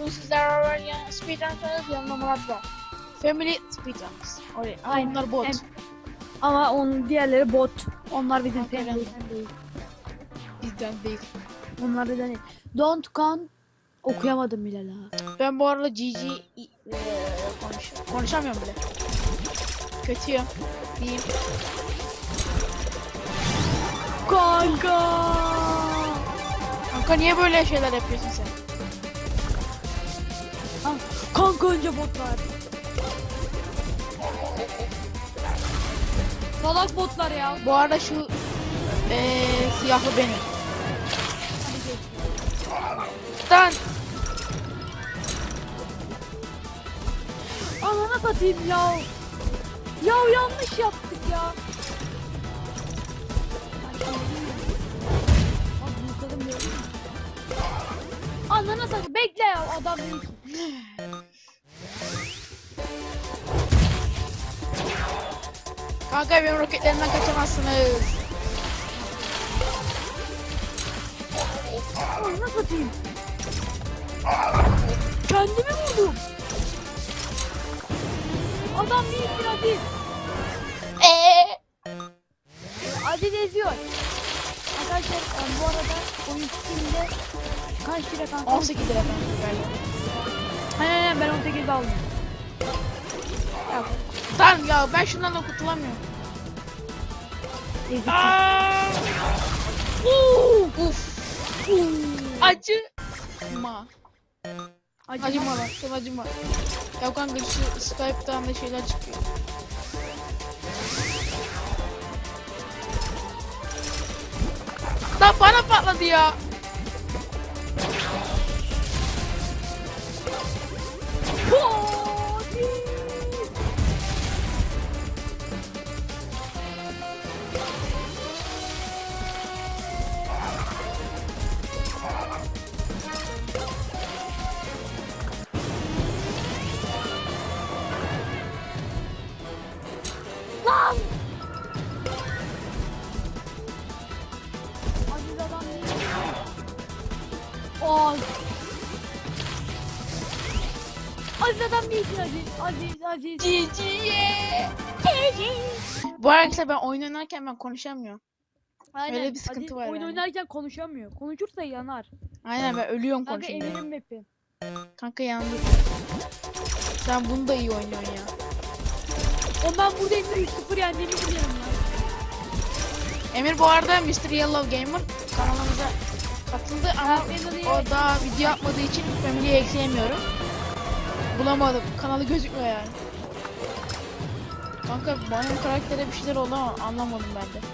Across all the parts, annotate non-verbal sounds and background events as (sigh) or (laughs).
bugün sizlerle beraber ya Speedrun kanalı yanımda Murat var. Family Speedruns. Oraya. Ama Aynen. bunlar bot. Hem- Ama onun diğerleri bot. Onlar bizim Aferin. family'den değil. Bizden değil. Onlar da değil. Don't con okuyamadım bile daha. Ben bu arada GG eee, konuş konuşamıyorum bile. Kötüyüm. Diyeyim. Kanka. Kanka niye böyle şeyler yapıyorsun sen? Önce botlar. Salak botlar ya. Bu arada şu eee siyahlı benim. Lan Anana satayım ya. Ya yanlış yaptık ya. Anana satayım. Bekle ya adam değil. Kanka benim roketlerimden kaçamazsınız. Anana satayım. Kendimi vurdum. Adam değildir Aziz. Eee Aziz eziyor. Arkadaşlar bu arada oyun Steam'de kaç lira kanka? 18 lira kanka galiba. He ben 18 aldım. Ya, Lan ya ben şundan da kurtulamıyorum. Aa! Uuu. Uf. Acı. Ma. Acıma. Acıma lan. Sen acıma. Ya kanka şu Skype'dan da şeyler çıkıyor. Lan bana patladı ya. Lan! Aziz Aziz. Aziz, Aziz. Ciciye. Bu arkadaşlar ben oyun oynarken ben konuşamıyorum. Aynen. Öyle bir sıkıntı Aziz var oyun yani. oynarken konuşamıyor. Konuşursa yanar. Aynen ben ölüyorum Kanka konuşunca. emirim map'i. Kanka yandı. Sen bunu da iyi oynuyorsun ya. O ben burada Emir 3-0 yendiğimi biliyorum lan. Emir bu arada Mr. Yellow Gamer kanalımıza katıldı ama ben o daha video yapmadığı için Family'yi ekleyemiyorum. Bulamadım. Kanalı gözükmüyor yani. Kanka benim karaktere bir şeyler oldu ama anlamadım ben de.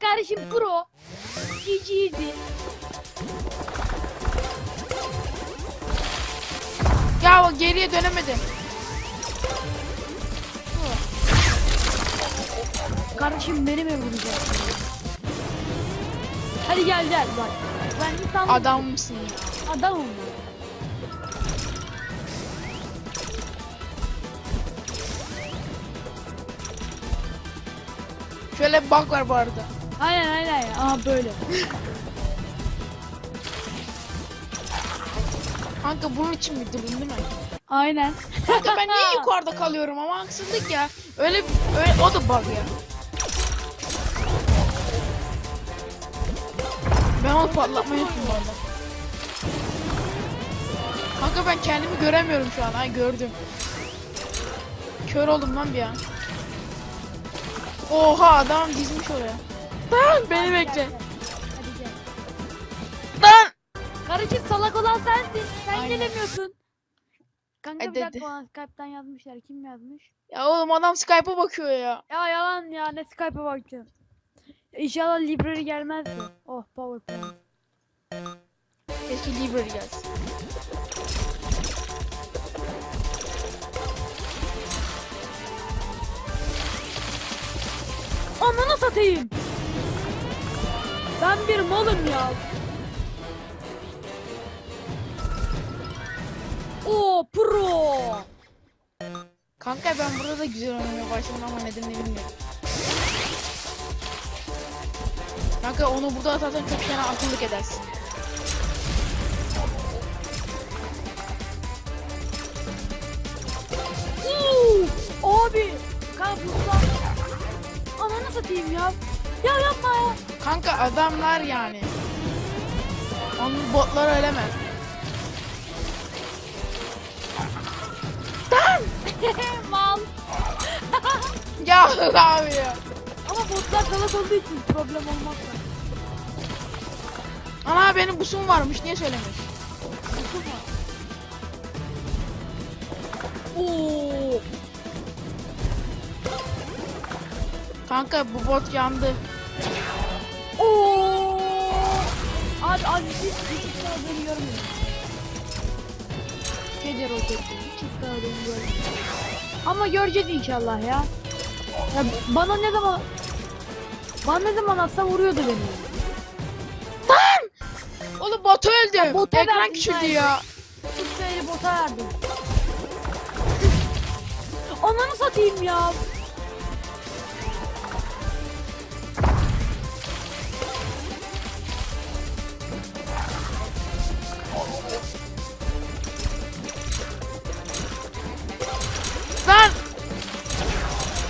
Kardeşim pro. GG easy. Ya o geriye dönemedim. Kardeşim beni mi vuracaksın? Hadi gel gel bak. Ben Adam mısın adamım. Şöyle bir bug var bu arada. Aynen aynen. Aha böyle. Kanka bunun için mi durdun değil mi? Aynen. Kanka ben niye (laughs) yukarıda kalıyorum ama haksızlık ya. Öyle öyle o da bug ya. Ben onu patlatmayı arada. Kanka ben kendimi göremiyorum şu an. Ay gördüm. Kör oldum lan bir an. Oha adam dizmiş oraya. Lan beni bekle. Lan. Kardeşim salak olan sensin. Sen Aynen. gelemiyorsun. Kanka Hadi, bir hadi. dakika bana Skype'tan yazmışlar. Kim yazmış? Ya oğlum adam Skype'a bakıyor ya. Ya yalan ya ne Skype'a bakacağım. İnşallah library gelmez. Oh PowerPoint. Keşke library gelsin. Ananı satayım. Ben bir malım ya. O pro. Kanka ben burada da güzel oynamaya başladım ama nedenini bilmiyorum. Kanka onu burada zaten çok fena akıllık edersin. Abi. Kanka burada. Ananı satayım ya. Ya yapma ya. Kanka adamlar yani. Onun botları öleme. (laughs) Mal. Ya abi ya. Ama botlar salak olduğu için problem olmaz. Ana benim busum varmış niye söylemiyorsun? Oo. Kanka bu bot yandı. Oo. Abi abi hiç hiç daha dönüyorum. Kedi roketi hiç daha dönüyorum. Ama göreceğiz inşallah ya. ya. Bana ne zaman bana ne zaman atsa vuruyordu beni. Oğlum botu öldü. Ya bota Ekran küçüldü ya. Tutmayı bota verdim. Ananı satayım ya. Lan!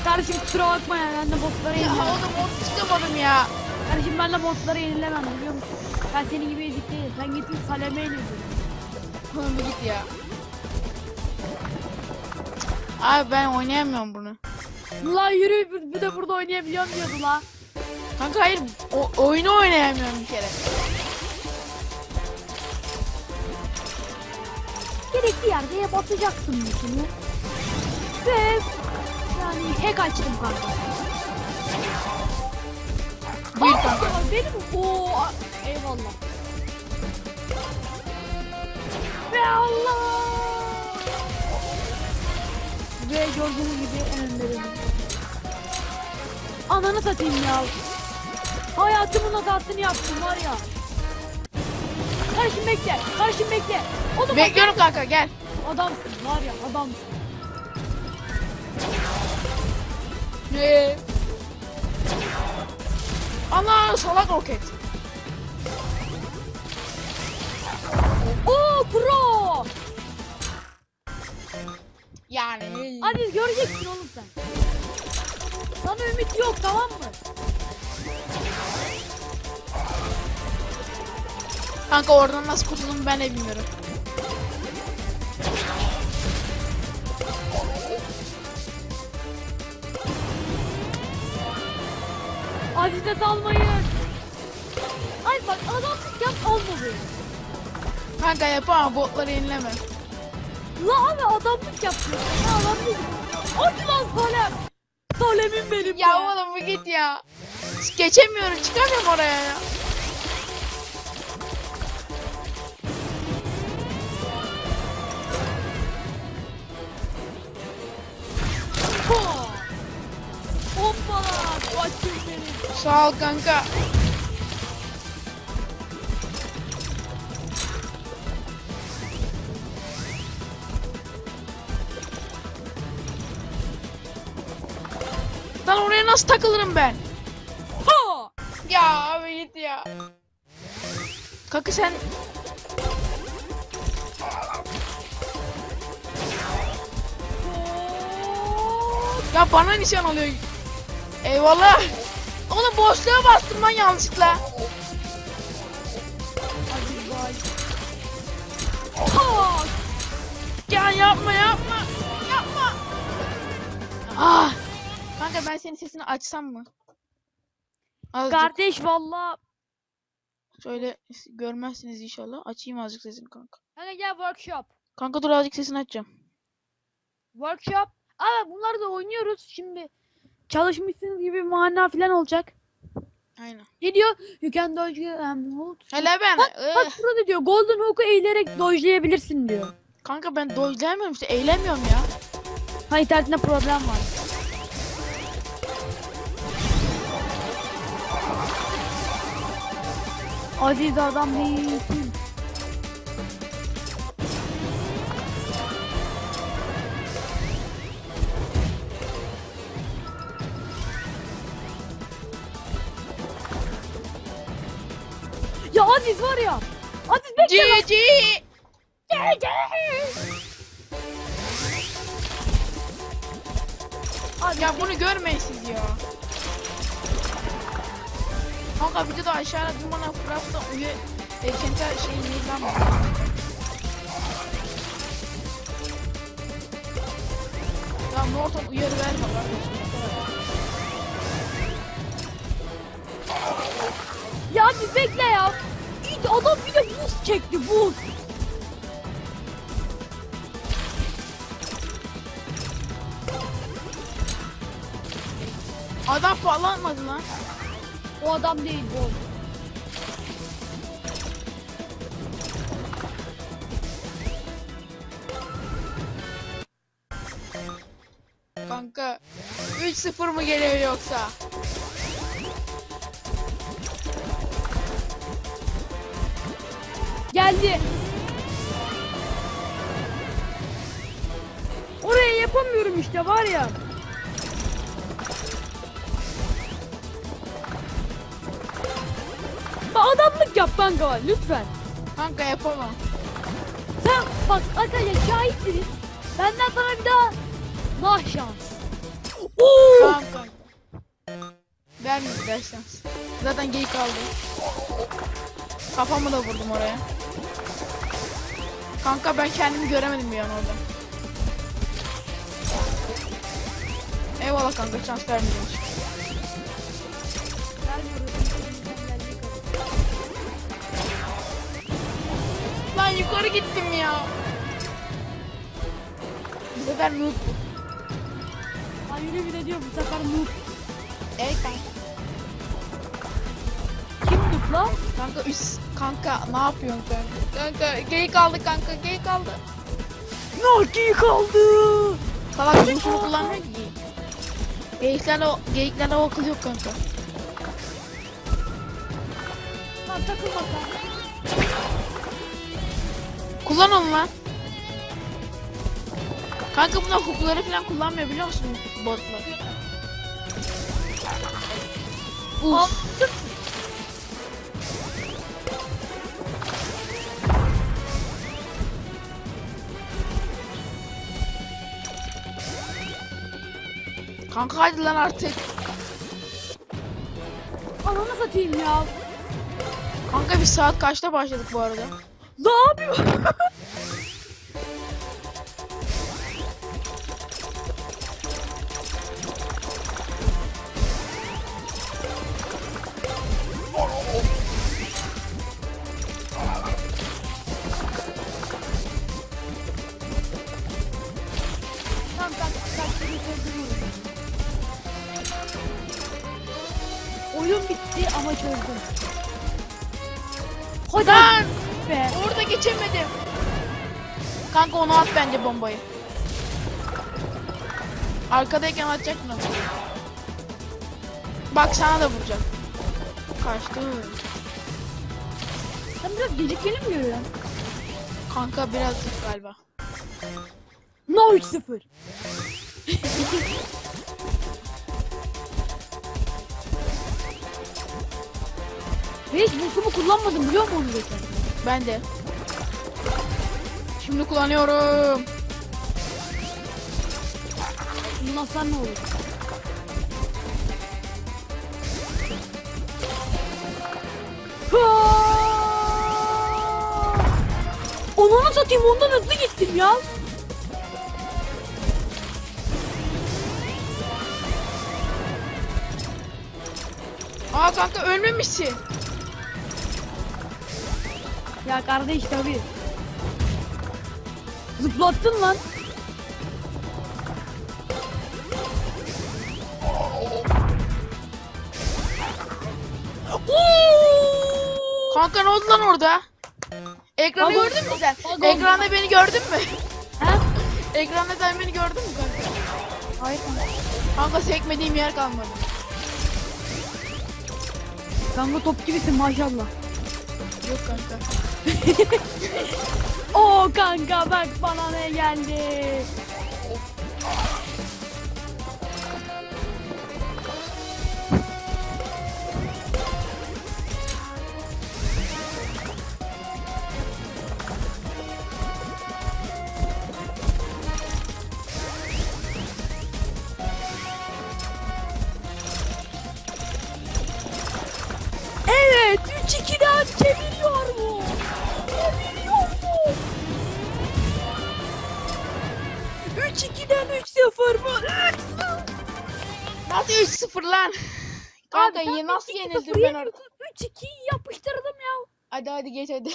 Kardeşim kusura bakma ya ben de botlara Ya yenilemem. oğlum bot tutamadım ya. Kardeşim ben de botlara yenilemem biliyor musun? Ben senin gibi ezik değilim. Sen gittin Salem'e yenildin. Oğlum bir git ya. Abi ben oynayamıyorum bunu. Ulan yürü bu- bu da burada oynayabiliyorum diyordu la. Kanka hayır o, oyunu oynayamıyorum bir kere. Gerekli yerde basacaksın bunu. Ve yani hack açtım kanka. Aa, kanka. Benim o eyvallah. Ve Allah. Ve gördüğünüz gibi benim. Ananı satayım ya. Hayatımın hatasını yaptım var ya. Karşım bekle. Karşım bekle. Oğlum Bekliyorum kanka gel. Adamsın var ya adamsın. Ee. Allah salak roket. Oo pro. Yani. Hadi göreceksin oğlum sen. Sana ümit yok tamam mı? Kanka oradan nasıl kurtuldum ben de bilmiyorum. Azize salmayın. Ay bak adamlık yap beni. Kanka yapamam botları yenileme. La abi adamlık yapıyor. Ne adamlık? Hadi lan Salem. Salem'im benim Ya be. oğlum bu git ya. Geçemiyorum çıkamıyorum oraya ya. Sağ ol kanka. Lan oraya nasıl takılırım ben? Ho! Ya abi git ya. Kanka sen ya bana nişan oluyor. Eyvallah. Oğlum boşluğa bastım ben yanlışlıkla. Hadi bay. Ha! Ya yapma yapma. Yapma. Ah. Kanka ben senin sesini açsam mı? Azıcık Kardeş valla. şöyle görmezsiniz inşallah. Açayım azıcık sesini kanka. Hadi gel workshop. Kanka dur azıcık sesini açacağım. Workshop. Aa bunları da oynuyoruz şimdi. Çalışmışsınız gibi mana falan olacak. Aynen. Ne diyor? You can dodge um, hold. Hele ben. Bak ıh. burada diyor Golden Hook'u eğilerek dodge'layabilirsin diyor. Kanka ben dojlayamıyorum işte eğlemiyorum ya. Ha internetinde problem var. Aziz adam değilsin. Ya Aziz var ya. Aziz bekle lan. GG. Aziz, Ya bunu görmeyin siz ya. Kanka bir de aşağıda dumana Craft'ta üye Ekenter şey neydi lan? Ya Norton uyarı verme kardeşim. Ya Aziz bekle ya. Adam bir de buz çekti buz. Adam bağlanmadı lan. O adam değil bu. Kanka 3-0 mı geliyor yoksa? Geldi. Oraya yapamıyorum işte var ya. Bak adamlık yap kanka lütfen. Kanka yapamam. Sen bak arkadaşlar şahitsiniz. Benden sana bir daha nah şans. Oo! Tamam kanka. Vermedi ders şans. Zaten geyik aldı. Kafamı da vurdum oraya. Kanka ben kendimi göremedim bir an orada. Eyvallah kanka şans vermeyeceğim. Lan yukarı gittim ya. Bu sefer noob. Ay yürü bir de diyor bu sefer noob. Evet kanka. Kim noob lan? Kanka üst kanka ne yapıyorsun kanka? Kanka geyik aldı kanka geyik aldı. Naki kaldı. Salak bizim şunu kullanmıyor ki geyik. Geyiklerle, geyiklerle o akıl yok kanka. Lan takılma kanka. Kullan onu lan. Kanka bunlar hukukları falan kullanmıyor biliyor musun botlar? Uf. Kanka hadi lan artık. Ananı satayım ya. Kanka biz saat kaçta başladık bu arada? Ne yapıyor? (laughs) çözdüm. Hadi Lan! be. Orada geçemedim. Kanka onu at bence bombayı. Arkadayken atacaktın onu. Bak sana da vuracak. Kaçtı. Sen biraz gecikmeli mi görüyorsun? Kanka birazcık galiba. No 3-0. (laughs) Hiç bulsumu kullanmadım biliyor musun geçen? Ben de. Şimdi kullanıyorum. Bundan ne olur? Onunu satayım ondan hızlı gittim ya. Aa kanka ölmemişsin. Ya kardeş tabi. Zıplattın lan. Kanka ne oldu lan orada? Ekranı Vagon- gördün mü sen? vagon- Ekranda beni gördün mü? Ha? Ekranda sen beni gördün mü kanka? Hayır. Kanka sekmediğim yer kalmadı. Kanka top gibisin maşallah. Yok kanka. (laughs) Oo kanka bak bana ne geldi. Nasıl 2-0 yenildim ben orada? yeniyordun, 3-2'yi yapıştırdım ya. Hadi hadi geç hadi.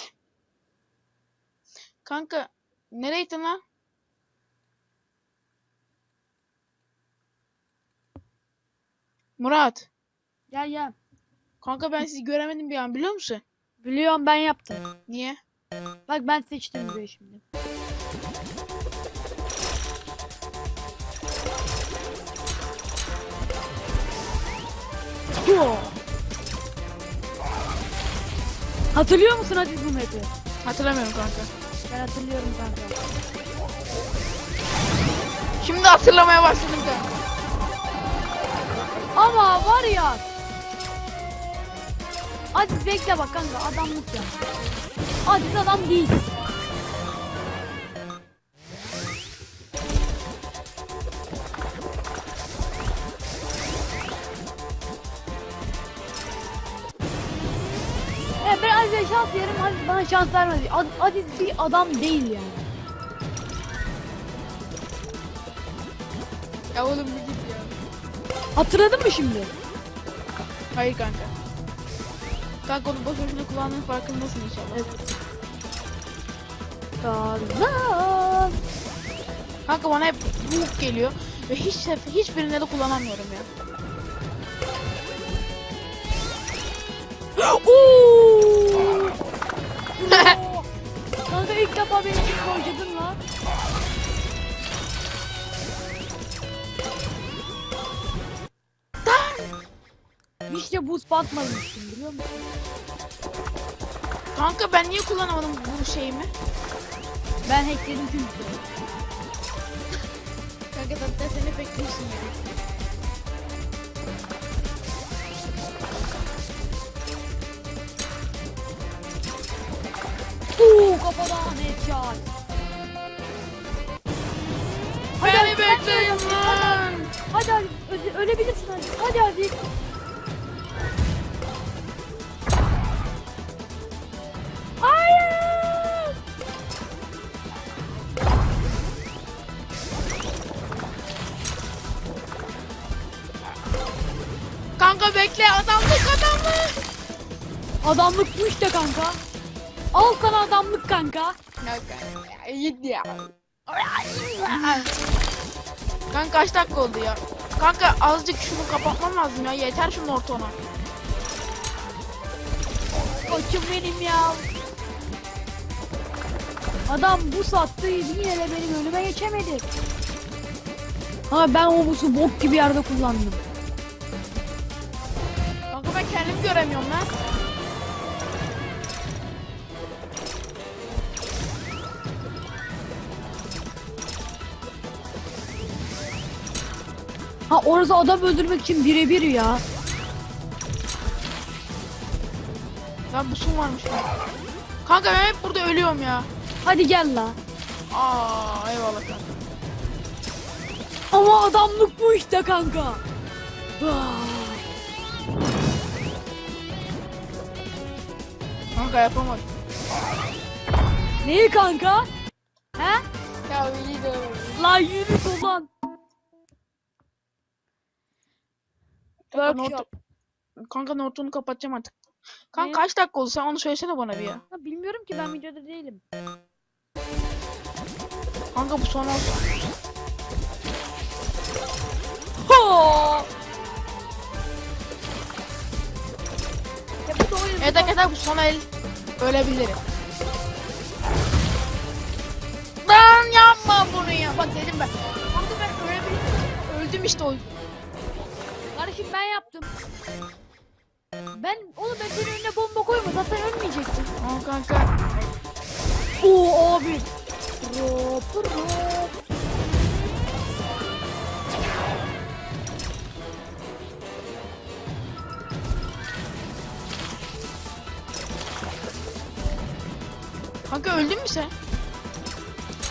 Kanka nereye gittin lan? Murat. Gel gel. Kanka ben sizi göremedim bir an biliyor musun? Biliyorum ben yaptım. Niye? Bak ben seçtim burayı şimdi. Ho! Hatırlıyor musun Aziz bu map'i? Hatırlamıyorum kanka. Ben hatırlıyorum kanka. Şimdi hatırlamaya başladım kanka. Ama var ya. Aziz bekle bak kanka adamlık ya. Aziz adam değil. Aziz bana şans vermedi. Ad- Aziz bir adam değil yani. Ya oğlum bir git ya. Hatırladın mı şimdi? Hayır kanka. Kanka onu boş boşuna kullandığın farkındasın inşallah. Evet. Tarzan. Kanka bana hep buğuk geliyor ve hiç hiçbirinde de kullanamıyorum ya. Oo! Kanka ilk defa beni kim harcadın lan? Hiç de buz batmamışsın biliyor musun? Kanka ben niye kullanamadım bu şeyimi? Ben hackledim çünkü. Kanka zaten sen hep bekliyorsun ya. Kafadan headshot. Hadi Beni bekleyin lan. Hadi hadi öle- ölebilirsin hadi. Hadi. Hayır. Kanka bekle adamlık adamlık. Adamlık bu işte kanka. Al sana adamlık kanka. Kanka ya git ya. Kanka kaç dakika oldu ya? Kanka azıcık şunu kapatmam lazım ya. Yeter şunun ortona. Koçum benim ya. Adam bu sattı yine de benim önüme geçemedi. Ha ben o busu bok gibi yerde kullandım. Kanka ben kendimi göremiyorum lan. Orası adam öldürmek için birebir ya. Lan bu su varmış lan. Kanka ben hep burada ölüyorum ya. Hadi gel la. Aa eyvallah kanka. Ama adamlık bu işte kanka. Vay. Kanka yapamadım. Neyi kanka? He? Ya iyi de La yürü ulan. Kanka, Workshop. not- kanka notunu kapatacağım artık. Kanka Ne? kaç dakika oldu sen onu söylesene bana bir ya. Ha, bilmiyorum ki ben videoda değilim. Kanka bu son olsun. Ho! Ya bu da oyun. Evet arkadaşlar bu son el ölebilirim. Lan yapma bunu ya. Bak dedim ben. Kanka ben ölebilirim. Öldüm işte o. Kardeşim ben yaptım. Ben oğlum ben senin önüne bomba koyma zaten ölmeyecektin. Aa kanka. Oo abi. Pro pro. Kanka öldün mü sen?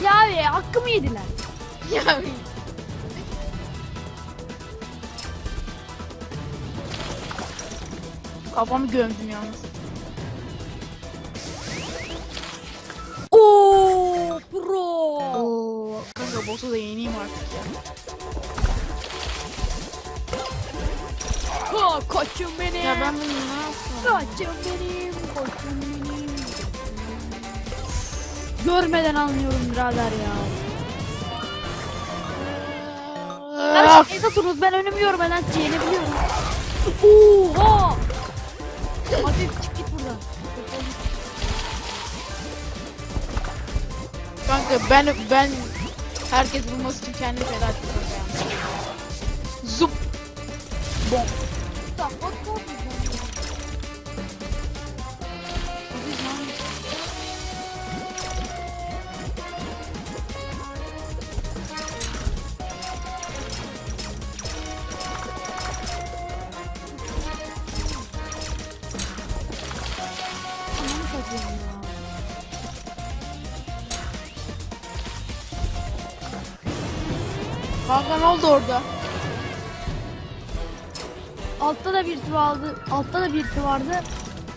Ya abi hakkımı yediler. Ya. Kafamı gömdüm yalnız. Oo pro. Oo, kanka boss olsa da yeneyim artık ya. Ha, koçum benim. Ya ben bunu ne yapsam? Koçum benim. Koçum benim. Görmeden anlıyorum birader ya. Ah! Kardeşim Esat'ınız ben önümü görmeden yenebiliyorum. Oha! Hadi çık git buradan. Kanka ben ben herkes bulması için kendimi feda ettim. Zup. Bom. Kanka ne oldu orada? Altta da birisi vardı. Altta da birisi vardı.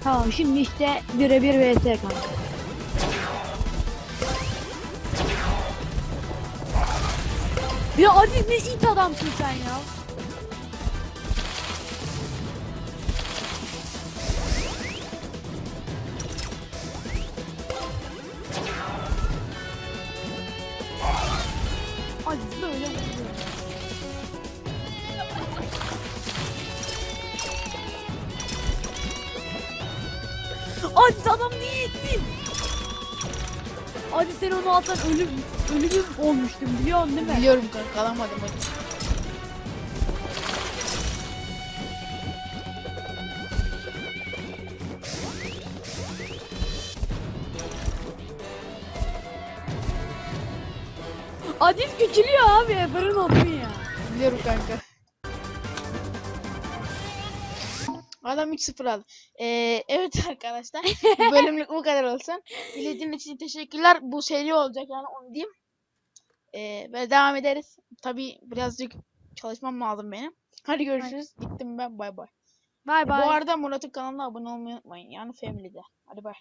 Tamam şimdi işte birebir vs kanka. Ya Aziz ne it adamsın sen ya. Aziz sen onu alsan ölüm, ölümüm olmuştum biliyorsun değil mi? Biliyorum kanka alamadım hadi. Aziz küçülüyor abi fırın olsun ya. Biliyorum kanka. Adam 3-0 aldı. Ee, (laughs) evet arkadaşlar. Bu (laughs) bölümlük bu kadar olsun. İzlediğiniz için teşekkürler. Bu seri olacak yani onu diyeyim. Ee, ve devam ederiz. Tabi birazcık çalışmam lazım benim. Hadi görüşürüz. Gittim ben. Bay bay. Bay Bu bay. arada Murat'ın kanalına abone olmayı unutmayın. Yani Family'de. Hadi bay.